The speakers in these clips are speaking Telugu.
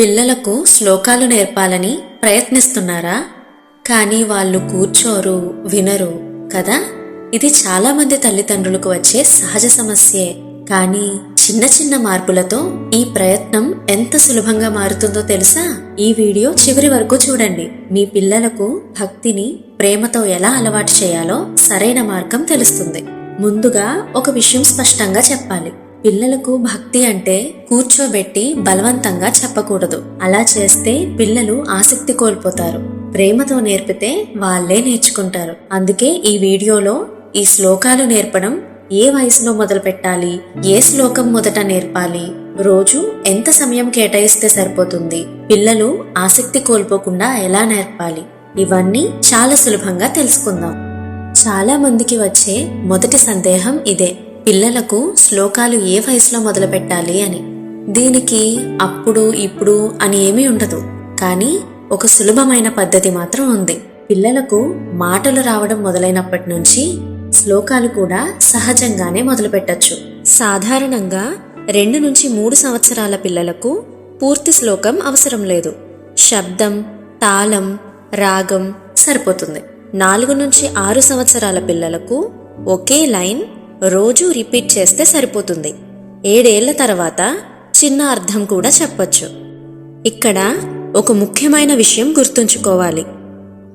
పిల్లలకు శ్లోకాలు నేర్పాలని ప్రయత్నిస్తున్నారా? కానీ వాళ్ళు కూర్చోరు వినరు కదా? ఇది చాలా మంది తల్లిదండ్రులకు వచ్చే సహజ సమస్యే. కానీ చిన్న చిన్న మార్పులతో ఈ ప్రయత్నం ఎంత సులభంగా మారుతుందో తెలుసా? ఈ వీడియో చివరి వరకు చూడండి. మీ పిల్లలకు భక్తిని ప్రేమతో ఎలా అలవాటు చేయాలో సరైన మార్గం తెలుస్తుంది. ముందుగా ఒక విషయం స్పష్టంగా చెప్పాలి. పిల్లలకు భక్తి అంటే కూర్చోబెట్టి బలవంతంగా చెప్పకూడదు. అలా చేస్తే పిల్లలు ఆసక్తి కోల్పోతారు. ప్రేమతో నేర్పితే వాళ్ళే నేర్చుకుంటారు. అందుకే ఈ వీడియోలో ఈ శ్లోకాలు నేర్పడం ఏ వయసులో మొదలు పెట్టాలి? ఏ శ్లోకం మొదట నేర్పాలి? రోజు ఎంత సమయం కేటాయిస్తే సరిపోతుంది? పిల్లలు ఆసక్తి కోల్పోకుండా ఎలా నేర్పాలి? ఇవన్నీ చాలా సులభంగా తెలుసుకుందాం. చాలా మందికి వచ్చే మొదటి సందేహం ఇదే. పిల్లలకు శ్లోకాలు ఏ వయసులో మొదలు పెట్టాలి అని. దీనికి అప్పుడు ఇప్పుడు అని ఏమీ ఉండదు. కానీ ఒక సులభమైన పద్ధతి మాత్రం ఉంది. పిల్లలకు మాటలు రావడం మొదలైనప్పటి నుంచి శ్లోకాలు కూడా సహజంగానే మొదలుపెట్టచ్చు. సాధారణంగా రెండు నుంచి మూడు సంవత్సరాల పిల్లలకు పూర్తి శ్లోకం అవసరం లేదు. శబ్దం తాళం రాగం సరిపోతుంది. నాలుగు నుంచి ఆరు సంవత్సరాల పిల్లలకు ఒకే లైన్ రోజు రిపీట్ చేస్తే సరిపోతుంది. ఏడేళ్ళ తర్వాత చిన్న అర్థం కూడా చెప్పచ్చు. ఇక్కడ ఒక ముఖ్యమైన విషయం గుర్తుంచుకోవాలి.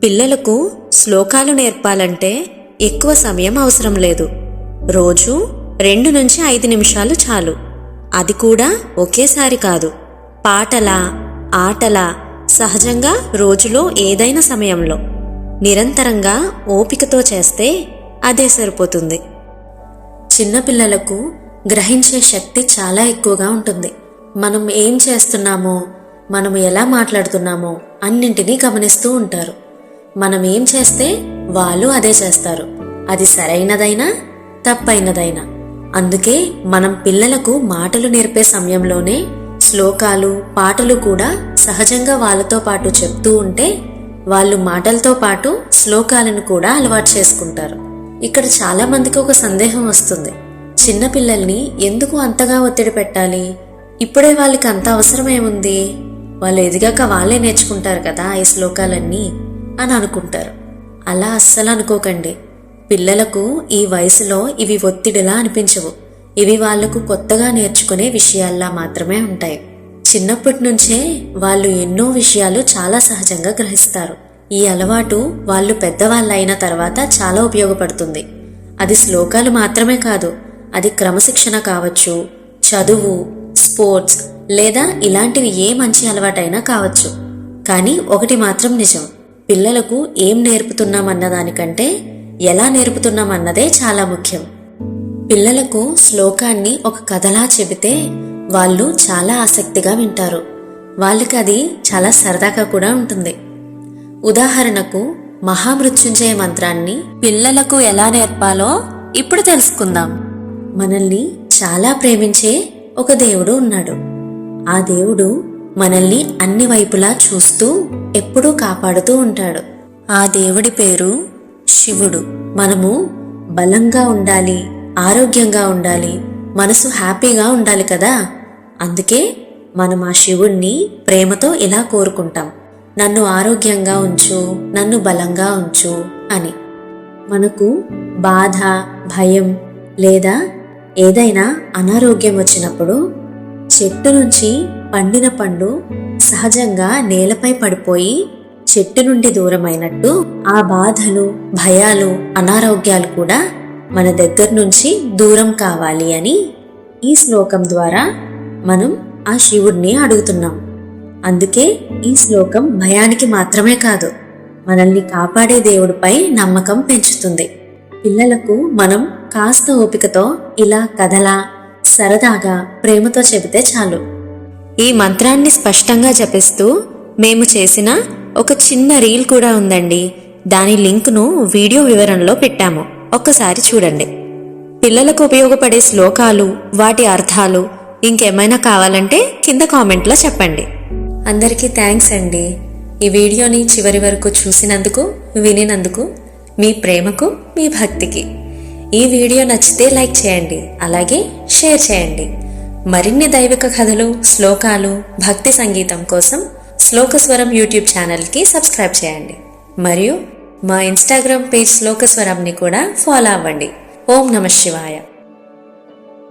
పిల్లలకు శ్లోకాలు నేర్పాలంటే ఎక్కువ సమయం అవసరం లేదు. రోజు రెండు నుంచి ఐదు నిమిషాలు చాలు. అది కూడా ఒకేసారి కాదు. పాటలా ఆటలా సహజంగా రోజులో ఏదైనా సమయంలో. నిరంతరంగా ఓపికతో చేస్తే అదే సరిపోతుంది. చిన్నపిల్లలకు గ్రహించే శక్తి చాలా ఎక్కువగా ఉంటుంది. మనం ఏం చేస్తున్నామో మనం ఎలా మాట్లాడుతున్నామో అన్నింటినీ గమనిస్తూ ఉంటారు. మనం ఏం చేస్తే వాళ్ళు అదే చేస్తారు. అది సరైనదైనా తప్పైనదైనా. అందుకే మనం పిల్లలకు మాటలు నేర్పే సమయంలోనే శ్లోకాలు పాటలు కూడా సహజంగా వాళ్ళతో పాటు చెప్తూ ఉంటే వాళ్ళు మాటలతో పాటు శ్లోకాలను కూడా అలవాటు చేసుకుంటారు. ఇక్కడ చాలా మందికి ఒక సందేహం వస్తుంది. చిన్నపిల్లల్ని ఎందుకు అంతగా ఒత్తిడి పెట్టాలి? ఇప్పుడే వాళ్ళకి అంత అవసరం ఏముంది? వాళ్ళు ఎదిగాక వాళ్ళే నేర్చుకుంటారు కదా ఈ శ్లోకాలన్నీ అని అనుకుంటారు. అలా అస్సలు అనుకోకండి. పిల్లలకు ఈ వయసులో ఇవి ఒత్తిడిలా అనిపించవు. ఇవి వాళ్ళకు కొత్తగా నేర్చుకునే విషయాల్లా మాత్రమే ఉంటాయి. చిన్నప్పటి నుంచే వాళ్ళు ఎన్నో విషయాలు చాలా సహజంగా గ్రహిస్తారు. ఈ అలవాటు వాళ్ళు పెద్దవాళ్ళు అయిన తర్వాత చాలా ఉపయోగపడుతుంది. అది శ్లోకాలు మాత్రమే కాదు అది క్రమశిక్షణ కావచ్చు చదువు స్పోర్ట్స్ లేదా ఇలాంటివి ఏ మంచి అలవాటైనా కావచ్చు. కానీ ఒకటి మాత్రం నిజం పిల్లలకు ఏం నేర్పుతున్నామన్న దానికంటే ఎలా నేర్పుతున్నామన్నదే చాలా ముఖ్యం. పిల్లలకు శ్లోకాన్ని ఒక కథలా చెబితే వాళ్ళు చాలా ఆసక్తిగా వింటారు. వాళ్ళకి అది చాలా సరదాగా కూడా ఉంటుంది. ఉదాహరణకు మహామృత్యుంజయ మంత్రాన్ని పిల్లలకు ఎలా నేర్పాలో ఇప్పుడు తెలుసుకుందాం. మనల్ని చాలా ప్రేమించే ఒక దేవుడు ఉన్నాడు. ఆ దేవుడు మనల్ని అన్ని వైపులా చూస్తూ ఎప్పుడూ కాపాడుతూ ఉంటాడు. ఆ దేవుడి పేరు శివుడు. మనము బలంగా ఉండాలి ఆరోగ్యంగా ఉండాలి మనసు హ్యాపీగా ఉండాలి కదా? అందుకే మనం ఆ శివుణ్ణి ప్రేమతో ఇలా కోరుకుంటాం. నన్ను ఆరోగ్యంగా ఉంచు నన్ను బలంగా ఉంచు అని. మనకు బాధ భయం లేదా ఏదైనా అనారోగ్యం వచ్చినప్పుడు చెట్టు నుంచి పండిన పండు సహజంగా నేలపై పడిపోయి చెట్టు నుండి దూరమైనట్టు ఆ బాధలు భయాలు అనారోగ్యాలు కూడా మన దగ్గర నుంచి దూరం కావాలి అని ఈ శ్లోకం ద్వారా మనం ఆ శివుడిని అడుగుతున్నాం. అందుకే ఈ శ్లోకం భయానికి మాత్రమే కాదు. మనల్ని కాపాడే దేవుడిపై నమ్మకం పెంచుతుంది. పిల్లలకు మనం కాస్త ఓపికతో ఇలా కథలా సరదాగా ప్రేమతో చెబితే చాలు. ఈ మంత్రాన్ని స్పష్టంగా జపిస్తూ మేము చేసిన ఒక చిన్న రీల్ కూడా ఉందండి. దాని లింక్ను వీడియో వివరణలో పెట్టాము. ఒక్కసారి చూడండి. పిల్లలకు ఉపయోగపడే శ్లోకాలు వాటి అర్థాలు ఇంకేమైనా కావాలంటే కింద కామెంట్లో చెప్పండి. అందరికీ థ్యాంక్స్ అండి. ఈ వీడియోని చివరి వరకు చూసినందుకు వినినందుకు మీ ప్రేమకు మీ భక్తికి. ఈ వీడియో నచ్చితే లైక్ చేయండి అలాగే షేర్ చేయండి. మరిన్ని దైవిక కథలు శ్లోకాలు భక్తి సంగీతం కోసం శ్లోకస్వరం యూట్యూబ్ ఛానల్కి సబ్స్క్రైబ్ చేయండి. మరియు మా ఇన్స్టాగ్రామ్ పేజ్ శ్లోకస్వరంని కూడా ఫాలో అవ్వండి. ఓం నమ శివాయ.